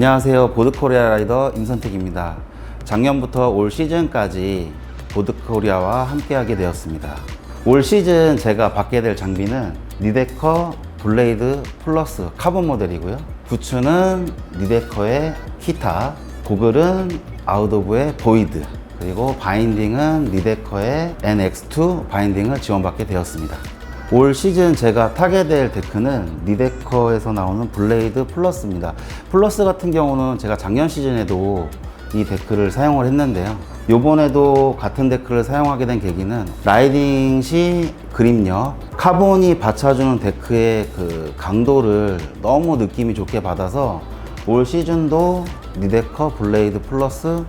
안녕하세요. 보드코리아 라이더 임선택입니다. 작년부터 올 시즌까지 보드코리아와 함께하게 되었습니다. 올 시즌 제가 받게 될 장비는 니데커 블레이드 플러스 카본 모델이고요. 부츠는 니데커의 히타, 고글은 아웃오브의 보이드, 그리고 바인딩은 니데커의 NX2 바인딩을 지원받게 되었습니다. 올 시즌 제가 타게 될 데크는 니데커에서 나오는 블레이드 플러스입니다. 플러스 같은 경우는 제가 작년 시즌에도 이 데크를 사용을 했는데요. 요번에도 같은 데크를 사용하게 된 계기는 라이딩 시 그립력, 카본이 받쳐주는 데크의 그 강도를 너무 느낌이 좋게 받아서 올 시즌도 니데커 블레이드 플러스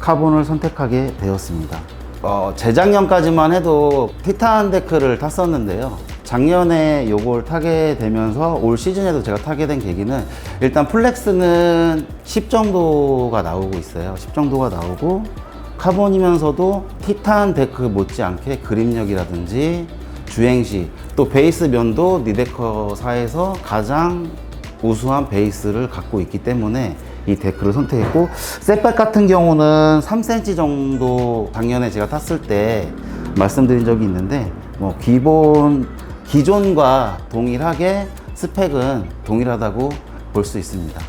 카본을 선택하게 되었습니다. 어, 재작년까지만 해도 티탄 데크를 탔었는데요. 작년에 요걸 타게 되면서 올 시즌에도 제가 타게 된 계기는 일단 플렉스는 10 정도가 나오고 있어요. 10 정도가 나오고 카본이면서도 티탄 데크 못지않게 그립력이라든지 주행시 또 베이스 면도 니데커사에서 가장 우수한 베이스를 갖고 있기 때문에 이 데크를 선택했고 셋백 같은 경우는 3cm 정도 작년에 제가 탔을 때 말씀드린 적이 있는데 뭐 기본 기존과 동일하게 스펙은 동일하다고 볼 수 있습니다.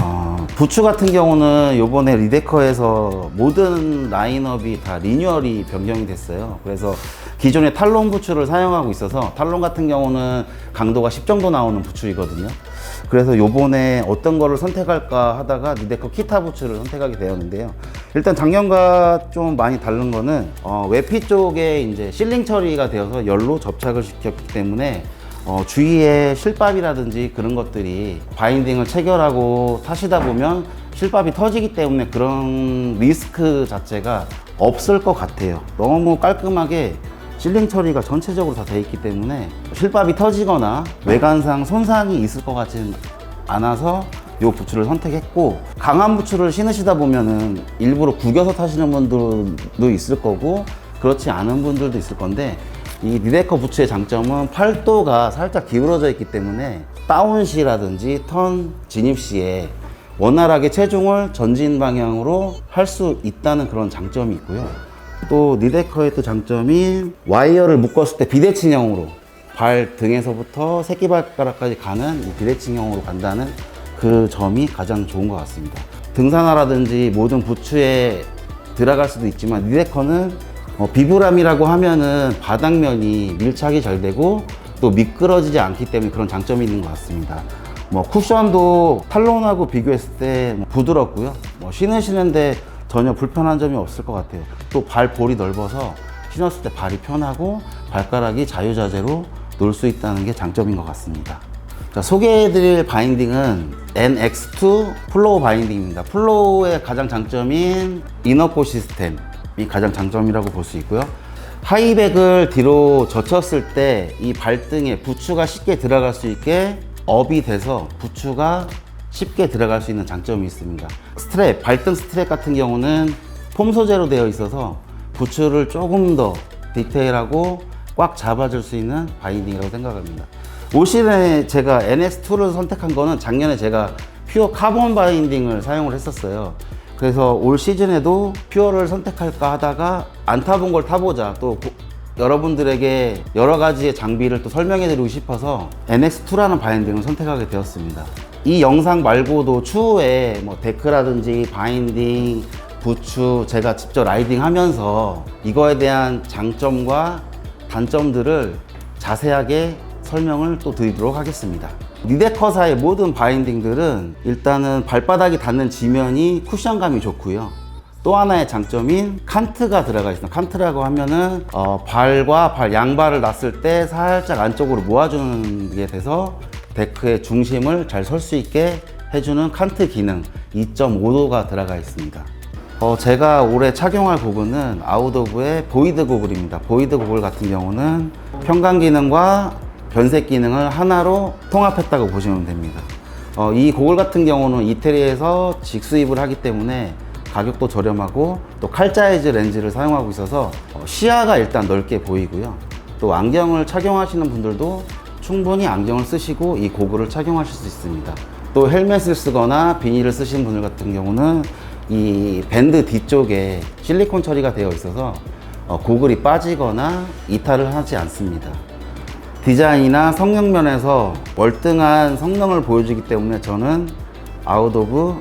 어, 부츠 같은 경우는 요번에 리데커에서 모든 라인업이 다 리뉴얼이 변경이 됐어요. 그래서 기존의 탈론 부츠를 사용하고 있어서 탈론 같은 경우는 강도가 10 정도 나오는 부츠이거든요. 그래서 요번에 어떤 거를 선택할까 하다가 리데커 키타 부츠를 선택하게 되었는데요. 일단 작년과 좀 많이 다른 거는 어, 외피 쪽에 이제 실링 처리가 되어서 열로 접착을 시켰기 때문에 어, 주위에 실밥이라든지 그런 것들이 바인딩을 체결하고 타시다 보면 실밥이 터지기 때문에 그런 리스크 자체가 없을 것 같아요. 너무 깔끔하게 실링 처리가 전체적으로 다 돼 있기 때문에 실밥이 터지거나 외관상 손상이 있을 것 같지는 않아서 이 부츠를 선택했고 강한 부츠를 신으시다 보면은 일부러 구겨서 타시는 분들도 있을 거고 그렇지 않은 분들도 있을 건데 이 리데커 부츠의 장점은 팔도가 살짝 기울어져 있기 때문에 다운 시라든지 턴 진입 시에 원활하게 체중을 전진 방향으로 할 수 있다는 그런 장점이 있고요. 또 니데커의 또 장점이 와이어를 묶었을 때 비대칭형으로 발 등에서부터 새끼발가락까지 가는 이 비대칭형으로 간다는 그 점이 가장 좋은 것 같습니다. 등산화라든지 모든 부츠에 들어갈 수도 있지만 니데커는 어, 비브람이라고 하면은 바닥면이 밀착이 잘 되고 또 미끄러지지 않기 때문에 그런 장점이 있는 것 같습니다. 뭐 쿠션도 탈론하고 비교했을 때뭐 부드럽고요. 뭐 신으시는데 전혀 불편한 점이 없을 것 같아요. 또 발볼이 넓어서 신었을 때 발이 편하고 발가락이 자유자재로 놀 수 있다는 게 장점인 것 같습니다. 자, 소개해드릴 바인딩은 NX2 플로우 바인딩입니다. 플로우의 가장 장점인 이너코 시스템이 가장 장점이라고 볼 수 있고요. 하이백을 뒤로 젖혔을 때 이 발등에 부츠가 쉽게 들어갈 수 있게 업이 돼서 부츠가 쉽게 들어갈 수 있는 장점이 있습니다. 스트랩, 발등 스트랩 같은 경우는 폼 소재로 되어 있어서 부츠를 조금 더 디테일하고 꽉 잡아줄 수 있는 바인딩이라고 생각합니다. 올 시즌에 제가 NX2를 선택한 거는 작년에 제가 퓨어 카본 바인딩을 사용을 했었어요. 그래서 올 시즌에도 퓨어를 선택할까 하다가 안 타본 걸 타보자. 또 고- 여러분들에게 여러 가지의 장비를 또 설명해 드리고 싶어서 NX2라는 바인딩을 선택하게 되었습니다. 이 영상 말고도 추후에 뭐 데크라든지 바인딩, 부츠 제가 직접 라이딩 하면서 이거에 대한 장점과 단점들을 자세하게 설명을 또 드리도록 하겠습니다. 리데커사의 모든 바인딩들은 일단은 발바닥이 닿는 지면이 쿠션감이 좋고요. 또 하나의 장점인 칸트가 들어가 있습니다. 칸트라고 하면은 어, 발과 발 양발을 놨을 때 살짝 안쪽으로 모아주는 게 돼서 데크의 중심을 잘 설 수 있게 해주는 칸트 기능 2.5도가 들어가 있습니다. 어, 제가 올해 착용할 고글은 아웃오브의 보이드 고글입니다. 보이드 고글 같은 경우는 평강 기능과 변색 기능을 하나로 통합했다고 보시면 됩니다. 어, 이 고글 같은 경우는 이태리에서 직수입을 하기 때문에 가격도 저렴하고 또 칼자이즈 렌즈를 사용하고 있어서 어, 시야가 일단 넓게 보이고요. 또 안경을 착용하시는 분들도 충분히 안경을 쓰시고 이 고글을 착용하실 수 있습니다. 또 헬멧을 쓰거나 비닐을 쓰신 분들 같은 경우는 이 밴드 뒤쪽에 실리콘 처리가 되어 있어서 어, 고글이 빠지거나 이탈을 하지 않습니다. 디자인이나 성능 면에서 월등한 성능을 보여주기 때문에 저는 아웃 오브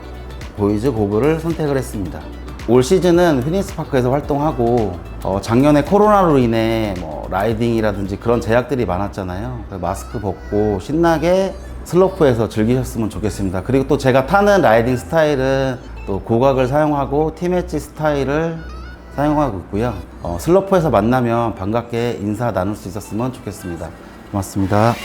보이즈 고글을 선택을 했습니다. 올 시즌은 휘니스 파크에서 활동하고 어, 작년에 코로나로 인해 뭐 라이딩이라든지 그런 제약들이 많았잖아요. 마스크 벗고 신나게 슬로프에서 즐기셨으면 좋겠습니다. 그리고 또 제가 타는 라이딩 스타일은 또 고각을 사용하고 티매치 스타일을 사용하고 있고요. 어, 슬로프에서 만나면 반갑게 인사 나눌 수 있었으면 좋겠습니다. 고맙습니다.